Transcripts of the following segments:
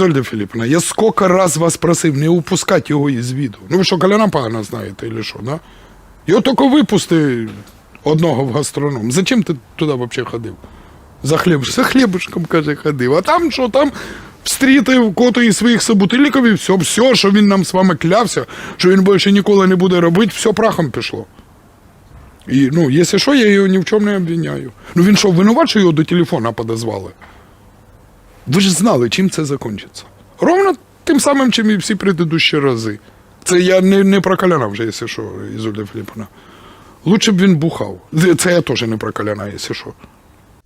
Ізольда Філіпівна, я скільки раз вас просив не упускати його із віду. Ну ви що, Коляна погано знаєте, чи що, да? Його тільки випусти одного в гастроном. Зачем ти туди взагалі ходив? За хліб, за хлібушком, каже, ходив. А там що, там встрітив кото і своїх собутильників, і все, все, що він нам з вами клявся, що він більше ніколи не буде робити, все прахом пішло. І, ну, якщо що, я його ні в чому не обвиняю. Ну він що, винуват, що його до телефона подозвали? Ви ж знали, чим це закінчиться. Ровно тим самим, чим і всі предыдущі рази. Це я не, не про Коляна вже, якщо що, Ізольда Філіпповна. Лучше б він бухав. Це я теж не про Коляна, якщо що.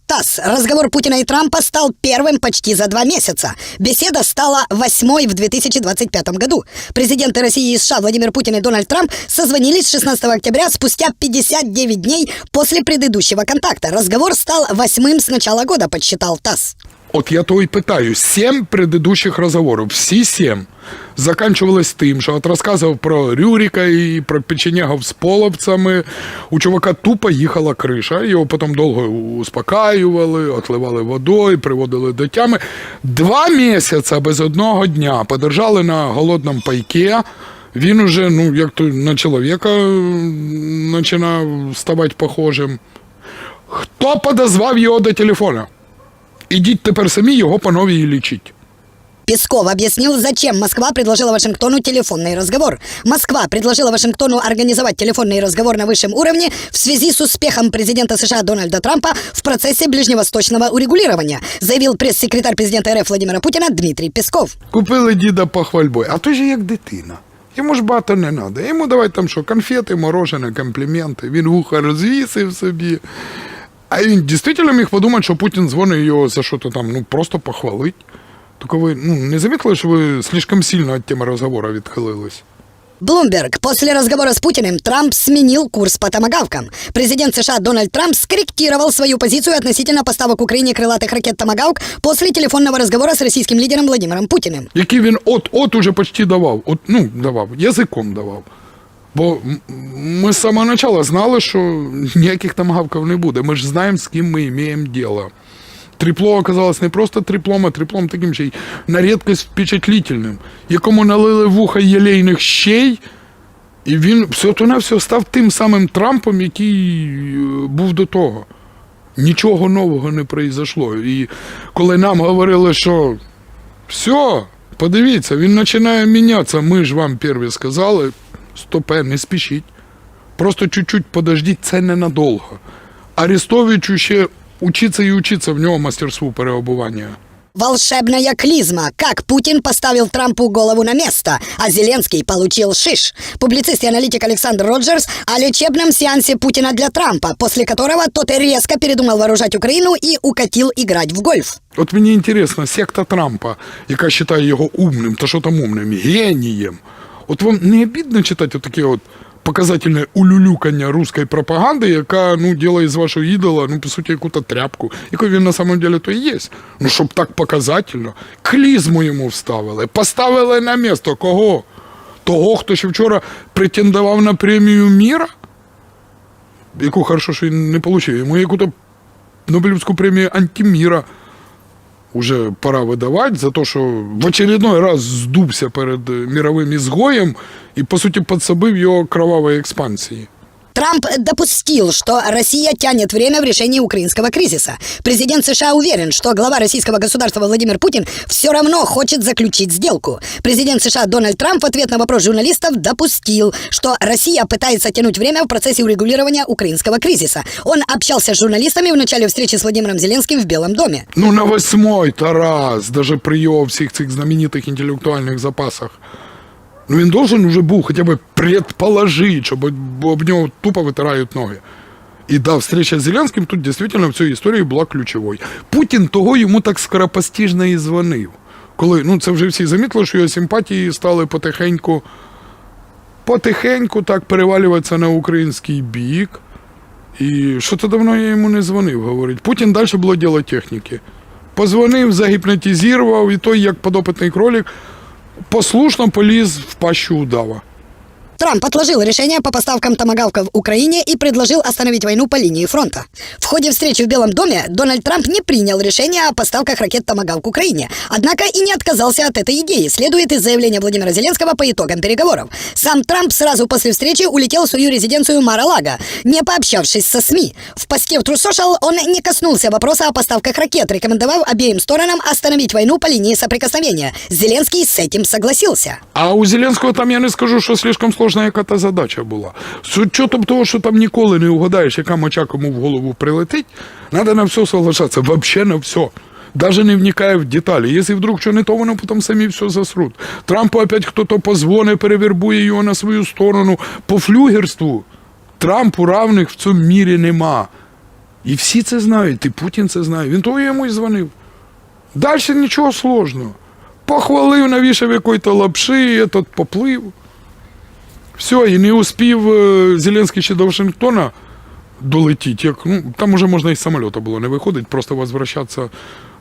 ТАСС. Разговор Путина и Трампа стал первым почти за два месяца. Беседа стала восьмой в 2025 году. Президенты России и США Владимир Путин и Дональд Трамп созвонились 16 октября спустя 59 дней после предыдущего контакта. Разговор стал восьмым с начала года, подсчитал ТАСС. От я то і питаю, сім предыдущих розговорів, всі сім, заканчивались тим, що от розказував про Рюрика і про печенягов з половцями. У чувака тупо їхала криша, його потім довго успокаювали, отливали водою, приводили до тями. Два місяці без одного дня подержали на голодному пайке. Він уже, ну, як то на чоловіка починав ставати похожим. Хто подозвав його до телефона? Ідіть тепер самі його по новій лічіть. Песков объяснил, зачем Москва предложила Вашингтону телефонный разговор. Москва предложила Вашингтону организовать телефонный разговор на высшем уровне в связи с успехом президента США Дональда Трампа в процессе ближневосточного урегулирования, заявил пресс-секретарь президента РФ Владимира Путина Дмитрий Песков. Купили діда похвальбой, а той же як дитина. Йому ж багато не треба. Йому давай там що, конфети, морожене, компліменти. Він вуха розвісив собі. А він дійсно міг подумати, що Путін дзвонить його за що то там, ну просто похвалить. Тільки ви ну, не замітили, що ви слишком сильно від теми розговору відхилились? Блумберг. После разговора с Путиным Трамп сменил курс по томагавкам. Президент США Дональд Трамп скорректировал свою позицию относительно поставок Украине крылатых ракет «Томагавк» после телефонного разговора с российским лидером Владимиром Путиным. Які він от-от уже почти давав. От, ну, давав, язиком давав. Бо ми з самого початку знали, що ніяких там гавків не буде. Ми ж знаємо, з ким ми маємо діло. Тріпло оказалось не просто триплом, а триплом таким ще й на рідкость впечатлительним, якому налили вуха єлейних щей, і він все то на все став тим самим Трампом, який е, був до того. Нічого нового не произошло. І коли нам говорили, що все, подивіться, він починає мінятися. Ми ж вам перві сказали, стопе, не спішіть. Просто чуть-чуть подождіть, це ненадовго. Арестовичу ще учиться і учиться в нього мастерству переобування. Волшебная клизма. Как Путин поставил Трампу голову на место, а Зеленский получил шиш. Публицист и аналитик Александр Роджерс о лечебном сеансе Путина для Трампа, после которого тот резко передумал вооружать Украину и укатил играть в гольф. От мені інтересно, секта Трампа, яка вважає його умним, та що там умним, генієм. От вам не обідно читати таке от показательне улюлюкання руської пропаганди, яка ну, ділає з вашого ідола, ну, по суті, яку-то тряпку, якою він на самом деле то і є. Ну, щоб так показательно. Клізму йому вставили. Поставили на місто кого? Того, хто ще вчора претендував на премію міра, яку хорошо, що він не отримав. Йому яку-то Нобелівську премію антиміра уже пора видавати за те, що в очередной раз здувся перед мировим ізгоєм і, по суті, підсобив його кровавої експансії. Трамп допустил, что Россия тянет время в решении украинского кризиса. Президент США уверен, что глава российского государства Владимир Путин все равно хочет заключить сделку. Президент США Дональд Трамп в ответ на вопрос журналистов допустил, что Россия пытается тянуть время в процессе урегулирования украинского кризиса. Он общался с журналистами в начале встречи с Владимиром Зеленским в Белом доме. Ну, на восьмой Тарас, даже при його всіх цих знаменитих інтелектуальних запасах. Ну, він должен уже був хоча б предположити, щоб об- нього тупо витирають ноги. І да, встреча з Зеленським тут дійсно в цій історії була ключовою. Путін того йому так скоропостіжно і дзвонив. Коли, ну це вже всі замітили, що його симпатії стали потихеньку, потихеньку так перевалюватися на український бік. І що то давно я йому не дзвонив, говорить. Путін далі було діло техніки. Позвонив, загіпнотизував, і той, як подопитний кролик, послушно поліз в пащу удава. Трамп отложил решение по поставкам томагавков Украине и предложил остановить войну по линии фронта. В ходе встречи в Белом доме Дональд Трамп не принял решение о поставках ракет «Томагавк» Украине, однако и не отказался от этой идеи, следует из заявления Владимира Зеленского по итогам переговоров. Сам Трамп сразу после встречи улетел в свою резиденцию Мара-Лаго, не пообщавшись со СМИ. В посте в True он не коснулся вопроса о поставках ракет, рекомендовав обеим сторонам остановить войну по линии соприкосновения. Зеленский с этим согласился. А у Зеленського там я не скажу, що слишком сложна яка та задача була. З учетом того, що там ніколи не угадаєш, яка моча кому в голову прилетить, треба на все соглашатися, вообще на все. Даже не вникая в деталі. Якщо вдруг що не то, вони потім самі все засрут. Трампу опять хто-то позвоне, перевербує його на свою сторону. По флюгерству Трампу равних в цьому мірі нема. І всі це знають, і Путін це знає. Він того йому і дзвонив. Далі нічого сложного. Похвалив, навішав якої-то лапши, этот поплив. Все, і не успів е, Зеленський ще до Вашингтона долетіти. Як, ну, там уже можна із самоліта було не виходить, просто возвращатися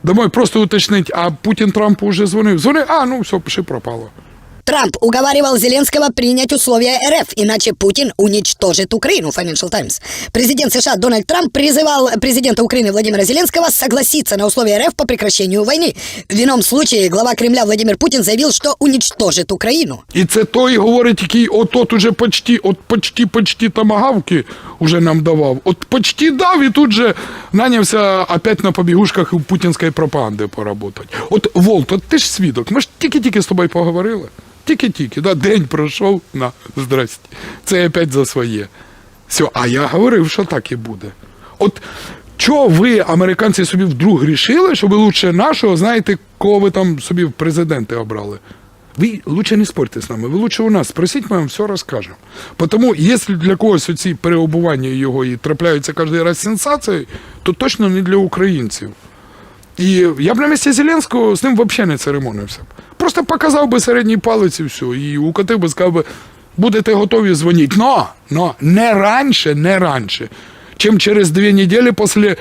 домой, просто уточнити, а Путін Трампу вже дзвонив. Дзвонив, а, ну все, пиши пропало. Трамп уговаривал Зеленского принять условия РФ, иначе Путин уничтожит Украину, Financial Times. Президент США Дональд Трамп призывал президента Украины Владимира Зеленского согласиться на условия РФ по прекращению войны. В ином случае глава Кремля Владимир Путин заявил, что уничтожит Украину. І це той говорить, який от-от уже почти, от почти, почти тамагавки уже нам давав. От почти дав і тут же нанявся опять на побігушках у путінської пропаганди поработати. От Волт, от ти ж свідок, ми ж тільки-тільки з тобою поговорили. Тільки-тільки, да, день пройшов, на, здрасте. Це опять за своє. Все, а я говорив, що так і буде. От чого ви, американці, собі вдруг рішили, що ви лучше нашого, знаєте, кого ви там собі в президенти обрали? Ви лучше не спорьте з нами, ви лучше у нас спросіть, ми вам все розкажемо. Тому, якщо для когось оці переобування його і трапляються кожен раз сенсації, то точно не для українців. І я б на місці Зеленського з ним взагалі не церемонився. Просто показав би середній палець і все. І укатив би, сказав би, будете готові дзвонити. Но, но не раніше, не раніше, чим через дві неділі після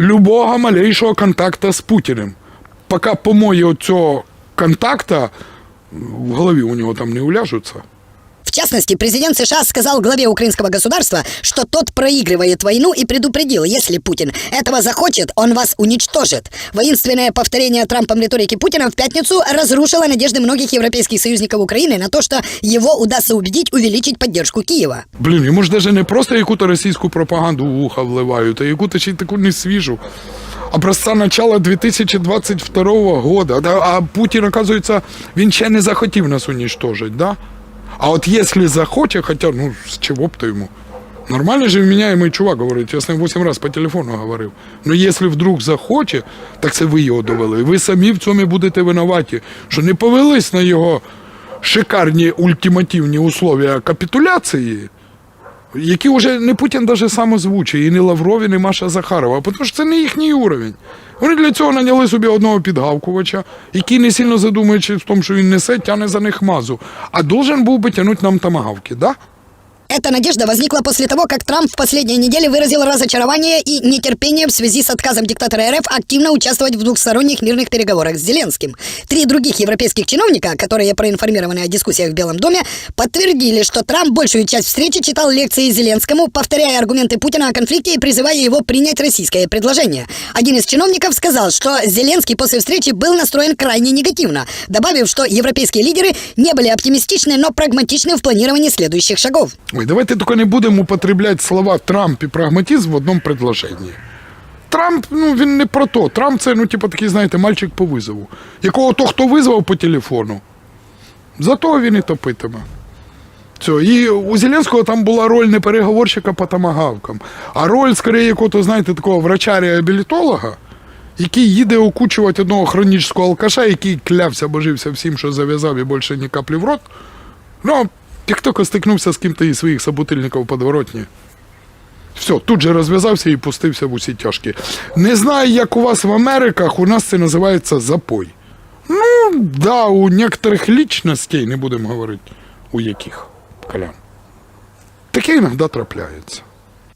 любого малейшого контакту з Путіним. Поки помої цього контакта в голові у нього там не уляжуться. В частности, президент США сказал главе украинского государства, что тот проигрывает войну и предупредил, если Путин этого захочет, он вас уничтожит. Воинственное повторение Трампом риторики Путина в пятницу разрушило надежды многих европейских союзников Украины на то, что его удастся убедить увеличить поддержку Киева. Блін, йому ж даже не просто яку-то російську пропаганду в вуха вливають, а яку-то ще й таку не свіжу. Образца начала 2022 года. Да, А Путін, оказується, він ще не захотів нас уничтожить, да? А от якщо захоче, хоча, ну, з чого б то йому? Нормальный же вменяемый чувак, говорить, я з ним 8 разів по телефону говорив. Ну, якщо вдруг захоче, так це ви його довели. Ви самі в цьому будете винуваті, що не повелись на його шикарні ультимативні условия капітуляції, які вже не Путін даже сам озвучує, і не Лавров, і не Маша Захарова, тому що це не їхній уровень. Вони для цього наняли собі одного підгавкувача, який не сильно задумуючи в тому, що він несе, тяне за них мазу. А должен був би тягнути нам тамагавки, да? Эта надежда возникла после того, как Трамп в последние недели выразил разочарование и нетерпение в связи с отказом диктатора РФ активно участвовать в двухсторонних мирных переговорах с Зеленским. Три других европейских чиновника, которые проинформированы о дискуссиях в Белом доме, подтвердили, что Трамп большую часть встречи читал лекции Зеленскому, повторяя аргументы Путина о конфликте и призывая его принять российское предложение. Один из чиновников сказал, что Зеленский после встречи был настроен крайне негативно, добавив, что европейские лидеры не были оптимистичны, но прагматичны в планировании следующих шагов. Ой, давайте тільки не будемо употребляти слова Трамп і прагматизм в одному предложенні. Трамп, ну він не про то. Трамп це, ну, типу, такий, знаєте, мальчик по визову. Якого то, хто визвав по телефону, зато він і топитиме. Все. І у Зеленського там була роль не переговорщика по тамагавкам, а роль, скоріше, якого, знаєте, такого врача-реабілітолога, який їде окучувати одного хронічного алкаша, який клявся, божився всім, що зав'язав і більше ні каплі в рот. Ну, тільки стикнувся з ким-то із своїх собутильників подворотні. Все, тут же розв'язався і пустився в усі тяжкі. Не знаю, як у вас в Америках, у нас це називається запой. Ну, да, у некоторих лічностей, не будемо говорити, у яких, Колян. Таке іноді трапляється.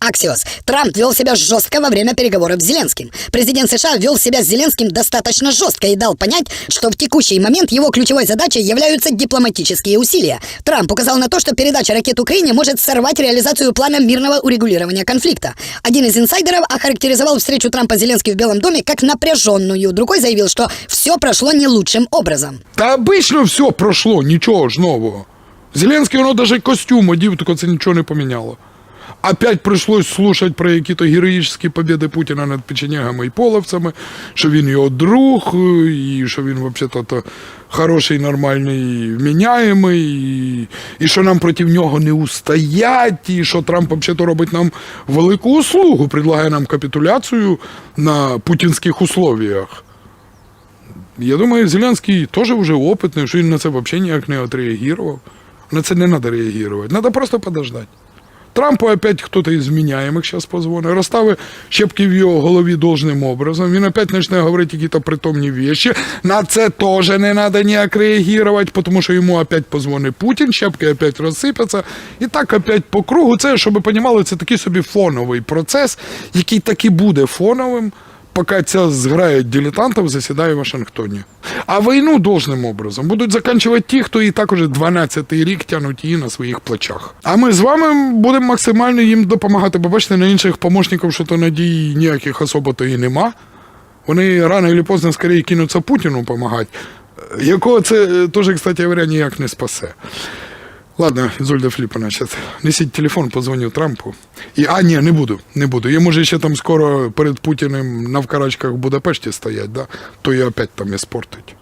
Аксиос. Трамп вел себя жестко во время переговоров с Зеленским. Президент США вел себя с Зеленским достаточно жестко и дал понять, что в текущий момент его ключевой задачей являются дипломатические усилия. Трамп указал на то, что передача ракет Украине может сорвать реализацию плана мирного урегулирования конфликта. Один из инсайдеров охарактеризовал встречу Трампа с Зеленским в Белом доме как напряженную. Другой заявил, что все прошло не лучшим образом. Та обично все пройшло, нічого ж нового. Зеленський, воно навіть костюм одів, тільки це нічого не поміняло. Опять пришлось слушать про які-то героїчні побіди Путіна над печенегами і половцями, що він його друг, і що він взагалі хороший, нормальний, вміняємий, і, і що нам проти нього не устоять, і що Трамп взагалі робить нам велику услугу, предлагає нам капітуляцію на путінських условіях. Я думаю, Зеленський теж вже опитний, що він на це взагалі ніяк не отреагував. На це не треба реагувати. Треба просто подождати. Трампу опять хто-то із вміняємих зараз позвонить, розставить щепки в його голові должним образом. Він опять почне говорити якісь притомні вещи. На це теж не треба ніяк реагувати, тому що йому опять позвонить Путін, щепки опять розсипляться. І так опять по кругу. Це, щоб ви розуміли, це такий собі фоновий процес, який так і буде фоновим поки ця зграя дилетантів засідає в Вашингтоні. А війну должним образом будуть закінчувати ті, хто і так уже 12-й рік тянуть її на своїх плечах. А ми з вами будемо максимально їм допомагати. Бо бачите, на інших помощників, що то надії ніяких особо то і нема. Вони рано чи поздно скоріше кинуться Путіну допомагати, якого це е, теж, кстати ніяк не спасе. Ладно, Зольда Фліпана, зараз несіть телефон, позвоню Трампу. І, а, ні, не буду, не буду. Я може ще там скоро перед Путіним на вкарачках в Будапешті стоять, да? то і опять там іспортить.